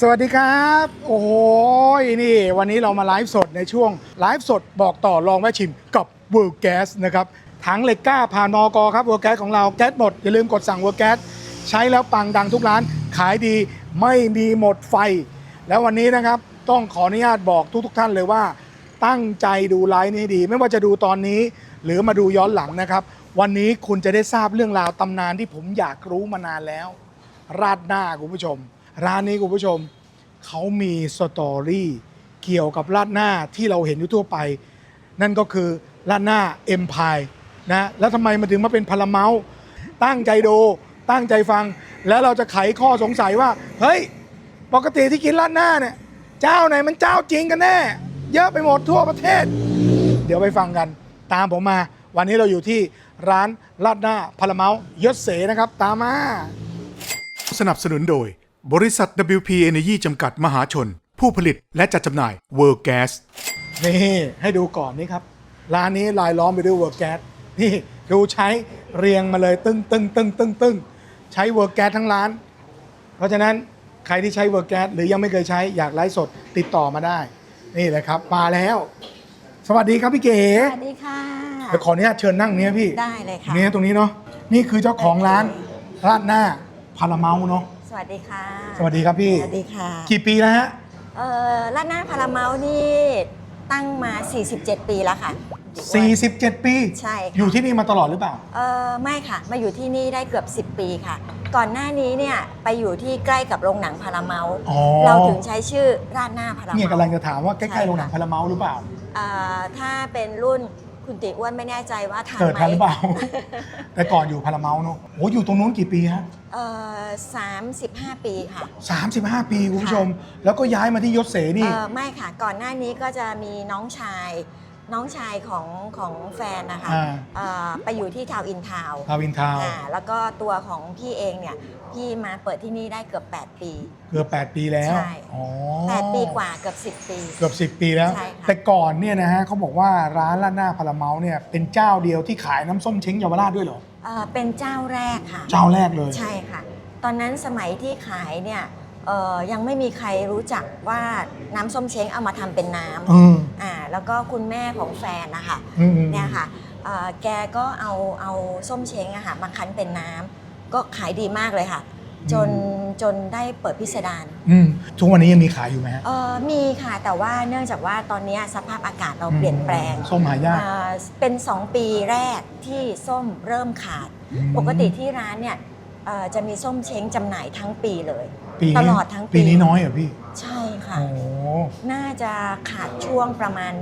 สวัสดีครับ โอ้โหนี่ วันนี้เรามาไลฟ์สดในช่วงไลฟ์สดบอกต่อลองแวะชิมกับ World Gas นะครับถังเหล็กก้าผ่านมอกครับ World Gas ของเราแก๊สหมด อย่าลืมกดสั่ง World Gas ใช้แล้วปังดังทุกร้าน ขายดีไม่มีหมดไฟ แล้ววันนี้นะครับต้องขออนุญาตบอกทุกๆท่านเลยว่า ตั้งใจดูไลฟ์นี้ดี ไม่ว่าจะดูตอนนี้ หรือมาดูย้อนหลังนะครับ วันนี้คุณจะได้ทราบเรื่องราวตำนานที่ผมอยากรู้มานานแล้ว ราดหน้าคุณผู้ชม ร้านนี้คุณผู้ชมเขามีสตอรี่เกี่ยวกับราดหน้าที่เราเห็นอยู่ทั่วไป นั่นก็คือราดหน้าเอ็มพายนะแล้วทำไมมันถึงมาเป็นพาราเมาตั้งใจดูตั้งใจฟัง แล้วเราจะไขข้อสงสัยว่า เฮ้ย ปกติที่กินราดหน้าเนี่ย เจ้าไหนมันเจ้าจริงกันแน่ เยอะไปหมดทั่วประเทศ เดี๋ยวไปฟังกัน ตามผมมา วันนี้เราอยู่ที่ร้านราดหน้าพาราเมายศเสนะครับ ตามมา สนับสนุนโดย บริษัท WP Energy จำกัดมหาชน ผู้ผลิตและจัดจำหน่าย World Gas นี่ ให้ดูก่อนนี่ครับ ร้านนี้ลายล้อมไปด้วย World Gas นี่ดูใช้เรียงมาเลยตึ้งตึ้งตึ้งตึ้งตึ้งใช้ World Gas ทั้งร้าน เพราะฉะนั้นใครที่ใช้ World Gas หรือยังไม่เคยใช้อยากไลฟ์สดติดต่อมาได้ นี่เลยครับมาแล้ว สวัสดีครับพี่เก๋สวัสดีค่ะเดี๋ยวขออนุญาตเชิญนั่งเนี้ยพี่ได้เลยค่ะ เนี่ยตรงนี้เนาะนี่คือเจ้าของร้านราดหน้าพาราเมาส์เนาะ สวัสดีค่ะ สวัสดีครับพี่ สวัสดีค่ะ กี่ปีแล้วฮะเอ่อร้านหน้าพาราเมาส์นี่ตั้งมา 47 ปีแล้วค่ะ47 ปี ใช่ค่ะอยู่ที่นี่มาตลอดหรือเปล่า เออไม่ค่ะ มาอยู่ที่นี่ได้เกือบ 10 ปีค่ะ ก่อนหน้านี้เนี่ยไปอยู่ที่ใกล้กับโรงหนังพาราเมาส์อ๋อ เราถึงใช้ชื่อร้านหน้าพาราเนี่ยเมาส์กำลังจะถามว่าใกใช่ล้ๆค่ะโรงหนังพาราเมาส์หรือเปล่า เอ่อถ้าเป็นรุ่น คุณติอ้วนไม่แน่ใจว่าทันเกิดไหมทันหรือเปล่า แต่ก่อนอยู่พาราเมาส์เนาะโอ้อยู่ตรงนู้นกี่ปีฮะเอ่อสามสิบห้าปีค่ะ35ปีคุณผู้ชม แล้วก็ย้ายมาที่ยศเสนี่ เออไม่ค่ะ ก่อนหน้านี้ก็จะมีน้องชาย น้องชายของของแฟนนะคะอ่า เอ่อไปอยู่ที่ทาวน์อินทาวน์ทาวินทาวน์อ่าแล้วก็ตัวของพี่เองเนี่ยพี่มาเปิดที่นี่ได้เกือบ 8 ปี เกือบ 8 ปีแล้วใช่ อ๋อ8 ปีกว่าเกือบ 10 ปี เกือบ 10 ปีแล้ว ใช่ค่ะ แต่ก่อนเนี่ยนะฮะเขาบอกว่าร้านราดหน้าพาราเมาส์เนี่ยเป็นเจ้าเดียวที่ขายน้ำส้มเช้งเยาวราชด้วยเหรอ เอ่อเป็นเจ้าแรกค่ะ เจ้าแรกเลย ใช่ค่ะ ตอนนั้นสมัยที่ขายเนี่ยเอ่อ ยังไม่มีใครรู้จักว่าน้ำส้มเช้งเอามาทำเป็นน้อืมำอ่าแล้วก็คุณแม่ของแฟนนะคะอืมเนี่ยค่ะเอ่อแกก็เอาเอาส้มเช้งอะค่ะมาคั้นเป็นน้ำก็ขายดีมากเลยค่ะ จนจนได้เปิดพิสดารอืมทุกวันนี้ยังมีขายอยู่ไหมฮะเออมีค่ะแต่ว่าเนื่องจากว่าตอนเนี้ยสภาพอากาศเราเปลี่ยนแปลง ส้มหายากอ่าเป็น 2 ปีแรกที่ส้มเริ่มขาด อืม ปกติที่ร้านเนี่ย เอ่อจะมีส้มเช้งจำหน่ายทั้งปีเลย ปีนี้ตลอดทั้งปี ปีนี้น้อยเหรอพี่ใช่ค่ะ โอ้น่าจะขาดช่วงประมาณ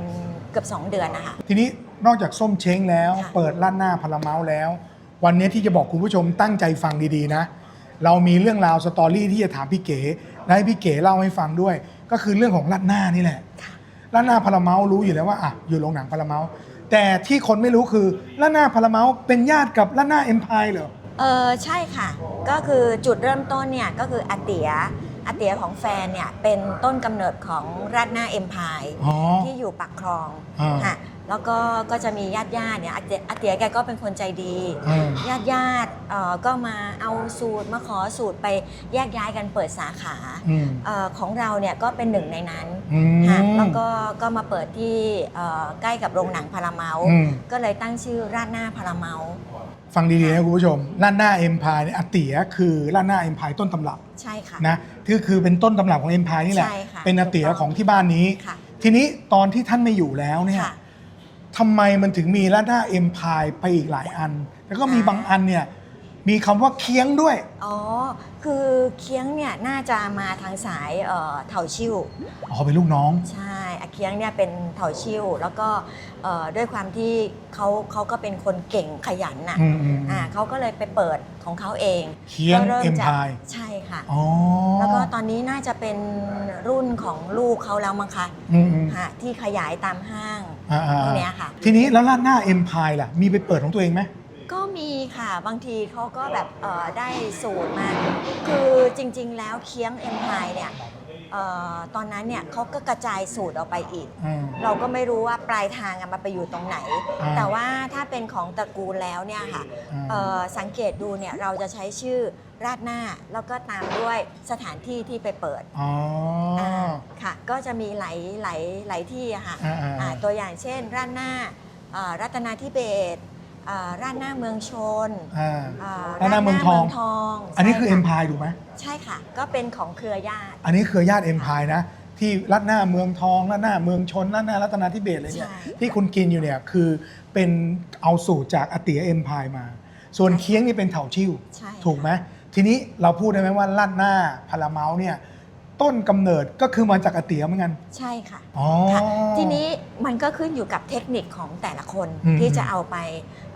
เกือบ 2 เดือนนะคะ ทีนี้นอกจากส้มเช้งแล้ว ค่ะ เปิดร้านหน้าพาราเมาส์แล้ว วันนี้ที่จะบอกคุณผู้ชมตั้งใจฟังดีๆนะ เรามีเรื่องราวสตอรี่ที่จะถามพี่เก๋และให้พี่เก๋เล่าให้ฟังด้วย ก็คือเรื่องของร้านหน้านี่แหละค่ะร้านหน้าพาราเมาส์รู้อยู่แล้วว่าอะอยู่โรงหนังพาราเมาส์แต่ที่คนไม่รู้คือร้านหน้าพาราเมาส์เป็นญาติกับร้านหน้าเอ็มพายเหรอ เออใช่ค่ะ ก็คือจุดเริ่มต้นเนี่ยก็คืออาเตียอาเตียของแฟนเนี่ยเป็นต้นกำเนิดของราดหน้าเอ็มพายอ๋อ ที่อยู่ปากคลองอ่า ค่ะแล้วก็ก็จะมีญาติญาติๆเนี่ยอาเตียอาเตียแกก็เป็นคนใจดีอืมญาติญาติๆเอ่อก็มาเอาสูตรมาขอสูตรไปแยกย้ายกันเปิดสาขาอืมเออของเราเนี่ยก็เป็นหนึ่งในนั้นอืมค่ะแล้วก็ก็มาเปิดที่เอ่อใกล้กับโรงหนังพาราเมาส์อืมก็เลยตั้งชื่อราดหน้าพาราเมาส์ ฟังดีๆนะคุณผู้ชมร้านหน้าเอ็มพายเนี่ยอาเตียคือร้านหน้าเอ็มพายต้นตำรับใช่ค่ะ นะคือคือเป็นต้นตำรับของเอ็มพายนี่แหละ ใช่ค่ะเป็นอาเตียของที่บ้านนี้ ค่ะทีนี้ตอนที่ท่านไม่อยู่แล้วเนี่ยค่ะทำไมมันถึงมีร้านหน้าเอ็มพายไปอีกหลายอัน แล้วก็มีอ่า บางอันเนี่ยมีคำว่าเคียงด้วย อ๋อ คือเคียงเนี่ยน่าจะมาทางสายเอ่อเถาชิ่วอ๋อเป็นลูกน้อง ใช่อาเคียงเนี่ยเป็นเถาชิ่วแล้วก็เอ่อด้วยความที่เขาเขาก็เป็นคนเก่งขยันน่ะอืมอืมอ่าเขาก็เลยไปเปิดของเขาเองเคียงก็ริ่เอ็มจากพายใช่ค่ะ อ๋อแล้วก็ตอนนี้น่าจะเป็นรุ่นของลูกเขาแล้วมั้งคะอืมอืมค่ะที่ขยายตามห้างอ่าพวกๆเนี้ยค่ะ ทีนี้แล้วร้านหน้าเอ็มพายล่ะ มีไปเปิดของตัวเองไหม ก็มีค่ะบางทีเขาก็แบบเอ่อได้สูตรมา คือจริงๆแล้วเคียงเอ็มพายเนี่ยเอ่อตอนนั้นเนี่ยเขาก็กระจายสูตรออกไปอีก อืม เราก็ไม่รู้ว่าปลายทางอะมันไปอยู่ตรงไหนอ่าแต่ว่าถ้าเป็นของตระกูลแล้วเนี่ยค่ะอ่าเอ่อสังเกตดูเนี่ยเราจะใช้ชื่อราดหน้า แล้วก็ตามด้วยสถานที่ที่ไปเปิดอ๋ออาค่ะ ก็จะมีหลายหลายหลายที่อะค่ะ อ่าอ่า อ่าตัวอย่างเช่นราดหน้าเอ่อรัตนาธิเบศร อ่าราดหน้าเมืองชนอ่า อ่าราดหน้าเมืองทองทอง อันนี้คือใช่เอ็มค่ะพายถูกไหม ใช่ค่ะ ก็เป็นของเครือญาติ อันนี้คือญาติเอ็มพายนะ ที่รัดหน้าเมืองทองรัดหน้าเมืองชนรัดหน้ารัตนาธิเบศอะไรเนี่ยใช่ ที่คุณกินอยู่เนี่ยคือเป็นเอาสูตรจากอาเตียเอ็มพายมา ส่วนเคียงนี่เป็นเถาชิ่ว ใช่ถูกไหมทีนี้เราพูดได้ไหมว่ารัดหน้าพาราเมาส์เนี่ย ต้นกำเนิดก็คือมาจากอาเตียเหมือนกันใช่ค่ะ อ๋อ ค่ะทีนี้มันก็ขึ้นอยู่กับเทคนิคของแต่ละคนอืม ที่จะเอาไป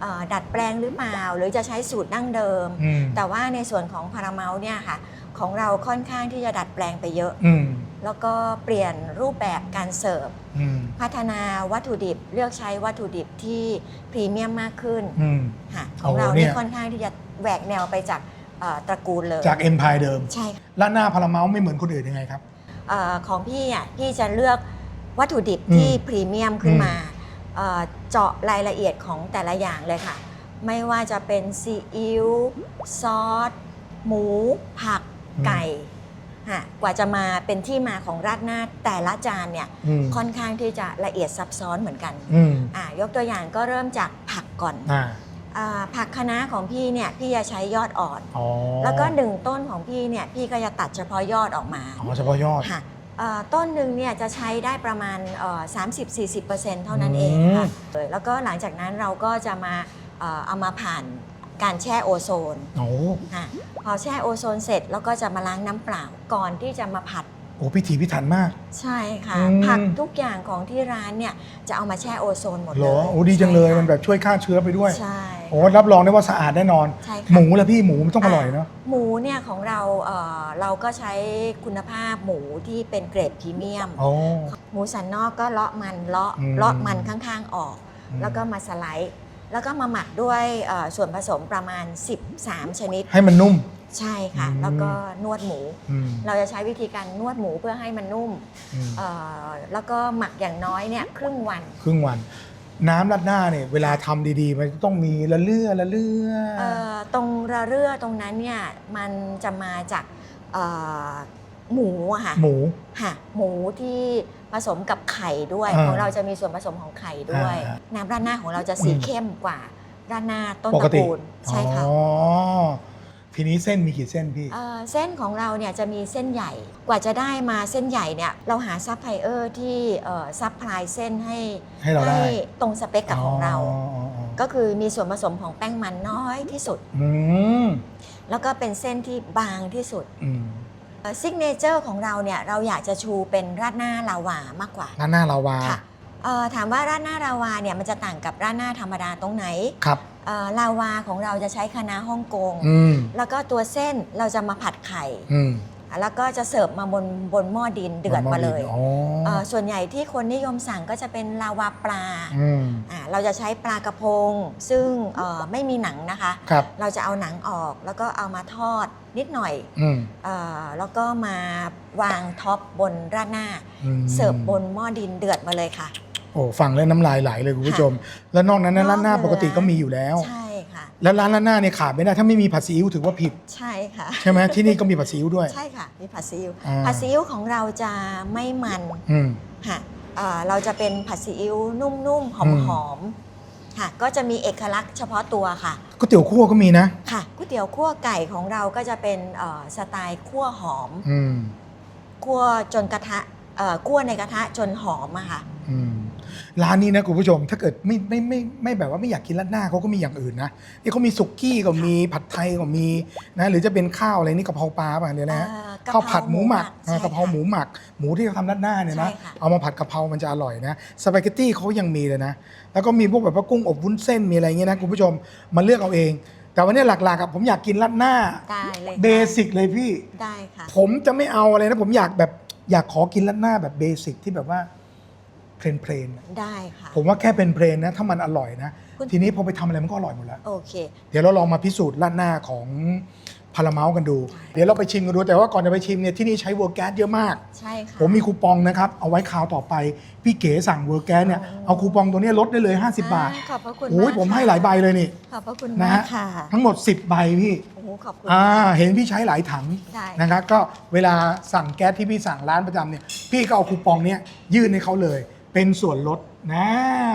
เอ่อดัดแปลงหรือเปล่าหรือจะใช้สูตรดั้งเดิม อืมแต่ว่าในส่วนของพาราเมลเนี่ยค่ะของเราค่อนข้างที่จะดัดแปลงไปเยอะ อืมแล้วก็เปลี่ยนรูปแบบการเสิร์ฟ อืมพัฒนาวัตถุดิบเลือกใช้วัตถุดิบที่พรีเมียมมากขึ้นอืม ค่ะของโอ้เราเนี่นี่ยค่อนข้างที่จะแหวกแนวไปจากเอ่อตระกูลเลยจากเอ็มพายเดิมใช่ค่ะรัดหน้าพาราเมาส์ไม่เหมือนคนอื่นยังไงครับเออของพี่อะพี่จะเลือกวัตถุดิบอืมที่พรีเมียมขึ้นอืมมาเอ่อเจาะรายละเอียดของแต่ละอย่างเลยค่ะ ไม่ว่าจะเป็นซีอิ๊วซอส หมู ผักไก่ฮะกว่าจะมาเป็นที่มาของราดหน้าแต่ละจานเนี่ยอืมค่อนข้างที่จะละเอียดซับซ้อนเหมือนกันอืมอะยกตัวอย่างก็เริ่มจากผักก่อน อ่าอ่า ผักคะน้าของพี่เนี่ยพี่จะใช้ยอดอ่อน อ๋อแล้วก็หนึ่งต้นของพี่เนี่ยพี่ก็จะตัดเฉพาะยอดออกมาอ๋อเฉพาะยอด ค่ะเอ่อต้นหนึ่งเนี่ยจะใช้ได้ประมาณเอ่อ30-40%เท่านั้นเองอืมค่ะเออแล้วก็หลังจากนั้นเราก็จะมาเอ่อเอามาผ่านการแช่โอโซนโอ้ ค่ะพอแช่โอโซนเสร็จแล้วก็จะมาล้างน้ำเปล่าก่อนที่จะมาผัด โอ้พิถีพิถันมาก ใช่ค่ะ อืม ผักทุกอย่างของที่ร้านเนี่ยจะเอามาแช่โอโซนหมดเหเลรอยโอ้ดีจังเลยใช่ค่ะมันแบบช่วยฆ่าเชื้อไปด้วยใช่โอ้รับรองได้ว่าสะอาดแน่นอน ใช่หค่ะมูแล้วพี่หมูมันต้องอร่อยเนาะ หมูเนี่ยของเราเอ่อเราก็ใช้คุณภาพหมูที่เป็นเกรดพรีเมียมโอ้หมูสันนอกก็เลาะมันเลาะอืม เลาะมันข้างๆออกอืมแล้วก็มาสไลด์ แล้วก็มาหมักด้วยเอ่อส่วนผสมประมาณ 13 ชนิด ให้มันนุ่ม ใช่ค่ะ อืม แล้วก็นวดหมู อืม เราจะใช้วิธีการนวดหมูเพื่อให้มันนุ่มอืม เอ่อแล้วก็หมักอย่างน้อยเนี่ยครึ่งวันครึ่งวัน น้ำรัดหน้าเนี่ยเวลาทำดีๆ มันต้องมีละเลื่อละเลื่อ เอ่อตรงระเรื่อตรงนั้นเนี่ยมันจะมาจากเอ่อหมูอะค่ะหมู ค่ะหมูที่ผสมกับไข่ด้วยอ่าของเราจะมีส่วนผสมของไข่ด้วย อ่าน้ำราดหน้าของเราจะสีอืม เข้มกว่าราดหน้าต้นปตกระติกูลใช่ค่ะ อ๋อ ทีนี้เส้นมีกี่เส้นพี่ เอ่อเส้นของเราเนี่ยจะมีเส้นใหญ่กว่าจะได้มาเส้นใหญ่เนี่ยเราหาซัพพลายเออร์ที่เอ่อซัพพลายเส้นให้ให้เราได้ตรงสเปคกับของเราอ๋ออ๋ออ๋อก็คือมีส่วนผสมของแป้งมันน้อยที่สุด อืมแล้วก็เป็นเส้นที่บางที่สุดอืมซิกเนเจอร์ของเราเนี่ยเราอยากจะชูเป็นราดหน้าลาวามากกว่าร้านหน้าลาวาค่ะเอ่อถามว่าราดหน้าลาวาเนี่ยมันจะต่างกับราดหน้าธรรมดาตรงไหน ครับ เอ่อลาวาของเราจะใช้คะน้าฮ่องกง อืมแล้วก็ตัวเส้นเราจะมาผัดไข่ อืมแล้วก็จะเสิร์ฟมาบนบนหม้อดินเดือดมาเลยอ๋อเอ่อส่วนใหญ่ที่คนนิยมสั่งก็จะเป็นลาวาปลาอืมอ่าเราจะใช้ปลากระพง ซึ่งเอ่อไม่มีหนังนะคะ ครับเราจะเอาหนังออกแล้วก็เอามาทอดนิดหน่อยอืมเอ่อแล้วก็มาวางท็อปบนราดหน้า อืมเสิร์ฟบนหม้อดินเดือดมาเลยค่ะ โอ้ฟังแล้วน้ำลายไหลเลยคุณผู้ชม แล้วนอกนั้นนะนอกร้านหน้าเหนือปกติก็มีอยู่แล้ว ใช่ค่ะแล้วร้านร้านหน้าเนี่ยขาดไม่ได้ถ้าไม่มีผัดซีอิ๊วถือว่าผิด ใช่ค่ะ ใช่ไหมที่นี่ก็มีผัดซีอิ๊วด้วย ใช่ค่ะ มีผัดซีอิ๊วอ่า ผัดซีอิ๊วของเราจะไม่มันอืม ค่ะเอ่อเราจะเป็นผัดซีอิ๊วนุ่มๆหอืม อมๆค่ะ ก็จะมีเอกลักษณ์เฉพาะตัวค่ะ ก๋วยเตี๋ยวคั่วก็มีนะ ค่ะก๋วยเตี๋ยวคั่วไก่ของเราก็จะเป็นเอ่อสไตล์คั่วหอมอืม คั่วจนกระทะเอ่อคั่วในกระทะจนหอมอะค่ะอืม ร้านนี้นะคุณผู้ชม ถ้าเกิดไม่ไม่ไม่ไม่แบบว่าไม่อยากกินราดหน้าเขาก็มีอย่างอื่นนะนี่เขามีสุกี้ก็มีผัดไทยก็มีนะหรือจะเป็นข้าวอะไรนี่กะเพราปลาป่ะเนี่ยนะฮะเอ่อกะเพราข้าวผัดหมูหมักหมูหมักอ่ากะเพราใช่ค่ะหมูหมัก หมูที่เขาทำราดหน้าเนี่ยนะใช่ค่ะ เอามาผัดกะเพรามันจะอร่อยนะสปาเกตตี้เขายังมีเลยนะ แล้วก็มีพวกแบบว่ากุ้งอบวุ้นเส้นมีอะไรเงี้ยนะคุณผู้ชมมาเลือกเอาเอง แต่วันนี้หลักๆอะผมอยากกินราดหน้าได้เลยเบสิกเลยพี่ ได้ค่ะ ผมจะไม่เอาอะไรนะ ผมอยากแบบอยากขอกินราดหน้าแบบเบสิกที่แบบว่าเพล นเพลนๆอะได้ค่ะ ผมว่าแค่เป็นเพลนๆนะถ้ามันอร่อยนะ คุณ ทีนี้พอไปทำอะไรมันก็อร่อยหมดแล้ว โอเค เดี๋ยวเราลองมาพิสูจน์ราดหน้าของพาราเมาส์กันดู เดี๋ยวเราไปชิมกันดู แต่ว่าก่อนจะไปชิมเนี่ยที่นี่ใช้เวอร์แก๊สเยอะมาก ใช่ค่ะ ผมมีคูปองนะครับ เอาไว้คราวต่อไป พี่เก๋สั่งเวอร์แก๊สเนี่ยเอาคูปองตัวเนี้ยลดได้เลย 50 บาทอ่ขอบพระคุณโอ้ยากผมให้ค่ะหลายใบเลยนี่ ขอบพระคุณนะมากฮะ ค่ะทั้งหมด 10 ใบพี่ โอ้โหขอบคุณอ่ามากเห็นพี่ใช้หลายถังได้นะครับก็เวลาสั่งแก๊สที่พี่สั่งร้านประจำเนี่ยพี่ก็เอาคูปองเนี้ยยื่นให้เขาเลย เป็นส่วนลดนะ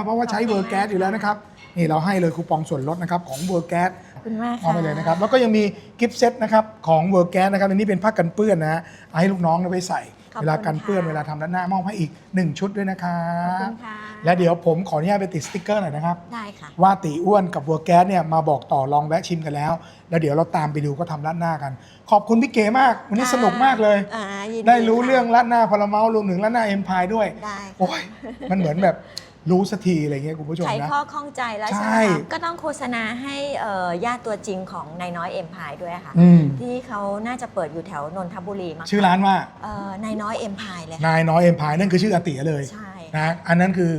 เพราะว่าใช้เวอร์แก๊สอยู่แล้วนะครับ นี่เราให้เลยคูปองส่วนลดนะครับของเวอร์แก๊สขอบคุณมากค่ะ เอาไปเลยนะครับ แล้วก็ยังมีกิฟต์เซตนะครับของเวอร์แกนนะครับอันนี้เป็นผ้ากันเปื้อนนะฮะเอาให้ลูกน้องเอาไปใส่ขอบคุณ เวลากันเปื้อนค่ะเวลาทำด้านหน้ามอบให้อีก 1 ชุดด้วยนะครัขอบคุบณค่ะและเดี๋ยวผมขออนุญาตไปติดสติ๊กเกอร์หน่อยนะครับ ได้ค่ะ ว่าตีอ้วนกับเวอร์แกนเนี่ยมาบอกต่อลองแวะชิมกันแล้ว แล้วเดี๋ยวเราตามไปดูก็ทำร้านหน้ากัน ขอบคุณพี่เก๋มาก วันนี้ค่ะสนุกมากเลย อ่ายินได้รู้ค่ะเรื่องร้านหน้าพาราเมลรวมถึงร้านหน้าเอ็มพายด้วย ได้โอ้ยมันเหมือนแบบ รู้สักทีอะไรเงี้ยคุณผู้ชมไขนะข้อข้องใจแล้วใช่ใช่ไหมคะก็ต้องโฆษณาให้เอ่อญาติตัวจริงของนายน้อยเอ็มพายด้วยค่ะ อืมที่เขาน่าจะเปิดอยู่แถวนนทบุรีมั้งชื่อร้านว่าเอ่อนายน้อยเอ็มพายเลยค่ะนายน้อยเอ็มพายนั่นคือชื่ออาเตียเลยใช่ นะอันนั้นคือ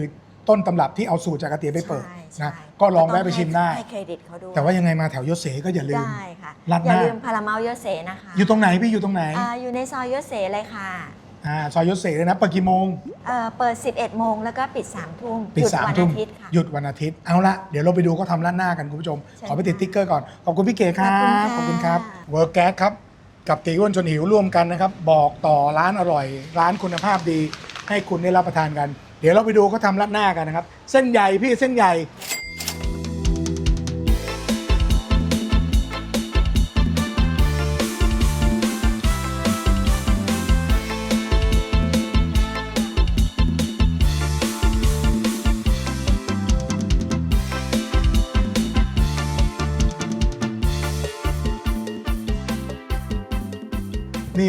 ต้นตำรับที่เอาสูตรจากอาเตียไปเปิดใช่นะใช่ก็ลองแวะไปชิมได้ ให้เครดิตเขาด้วยแต่ว่ายังไงมาแถวยศเสก็อย่าลืม ได้ค่ะ รัดหอย่าน้าลืมพาราเมลเยเสนะคะ อยู่ตรงไหนพี่อยู่ตรงไหน อ่าอยู่ในซอยเยเสเลยค่ะ อ่าซอยยศเสเลยนะเปิดกี่โมง เอ่อเปิด 11 โมงแล้วก็ปิด 3 ทุ่มปิดหยุดสามวันทุ่มอาทิตย์ค่ะ หยุดวันอาทิตย์ เอาละเดี๋ยวเราไปดูก็ทำร้านหน้ากันคุณผู้ชม ใช่ขอไปติดติ๊กเกอร์ก่อน ขอบคุณพี่เก๋ครัขอบคุณค่ะบขอบคุณครับ เวิร์กแก๊สครับ กับตีอ้วนจนหิวร่วมกันนะครับ บอกต่อร้านอร่อย ร้านคุณภาพดี ให้คุณได้รับประทานกัน เดี๋ยวเราไปดูเขาทำร้านหน้ากันนะครับ เส้นใหญ่พี่เส้นใหญ่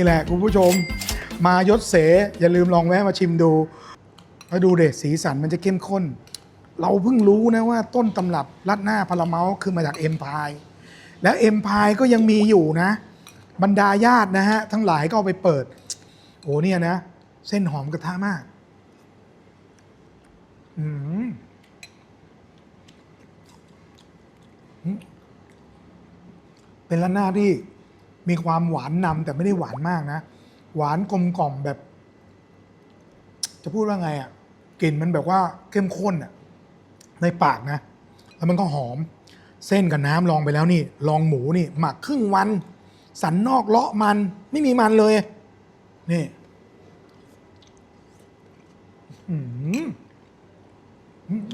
แหละคุณผู้ชม มายศเส อย่าลืมลองแวะมาชิมดูแล้วดูเด็สีสันมันจะเข้มข้น เราเพิ่งรู้นะว่าต้นตำรับรัดหน้าพาราเมาคือมาจากเอ็มพายแล้วเอ็มพายก็ยังมีอยู่นะ บรรดาญาตินะฮะ ทั้งหลายก็เอาไปเปิดโอ้เนี่ยนะ เส้นหอมกระทะมากอืมอืมเป็นร้านหน้าที่ มีความหวานนำแต่ไม่ได้หวานมากนะ หวานกลมกล่อมแบบ จะพูดว่าไงอะ่ะกลิ่นมันแบบว่าเข้มข้นอะ่ะในปากนะ แล้วมันก็หอม เส้นกับน้ำลองไปแล้วนี่ ลองหมูนี่ หมักครึ่งวัน สันนอกเลาะมันไม่มีมันเลย นี่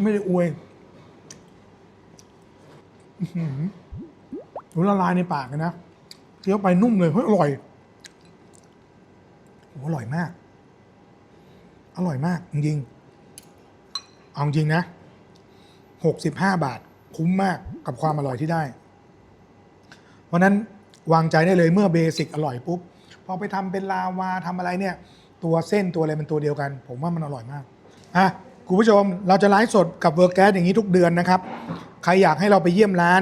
ไม่ได้อวยรู้ละลายในปากเลยนะ คี้ยวไปนุ่มเลยเฮ้ยอร่อยโอ้อร่อยมาก อร่อยมากจริงเอาจริงนะหกสิบห้าบาท คุ้มมากกับความอร่อยที่ได้ เพราะนั้นวางใจได้เลยเมื่อเบสิกอร่อยปุ๊บพอไปทำเป็นลาวาทำอะไรเนี่ย ตัวเส้นตัวอะไรเป็นตัวเดียวกัน ผมว่ามันอร่อยมากอะคุณผู้ชมเราจะไลฟ์สดกับเวอร์แก๊สอย่างนี้ทุกเดือนนะครับ ใครอยากให้เราไปเยี่ยมร้าน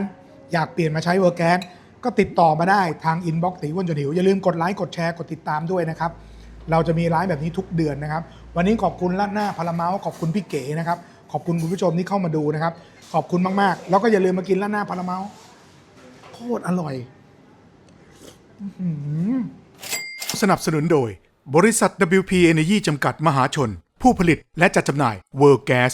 อยากเปลี่ยนมาใช้เวอร์แก๊ส ก็ติดต่อมาได้ทางอินบ็อกซ์ตีอ้วนจนหิว อย่าลืมกดไลค์กดแชร์กดติดตามด้วยนะครับ เราจะมีไลฟ์แบบนี้ทุกเดือนนะครับ วันนี้ขอบคุณล้านหน้าพาราเมาส์ขอบคุณพี่เก๋นะครับ ขอบคุณคุณผู้ชมที่เข้ามาดูนะครับ ขอบคุณมากๆ แล้วก็อย่าลืมมากินล้านหน้าพาราเมาส์โคตรอร่อยสนับสนุนโดย บริษัท WP Energy จำกัดมหาชน ผู้ผลิตและจัดจำหน่าย World Gas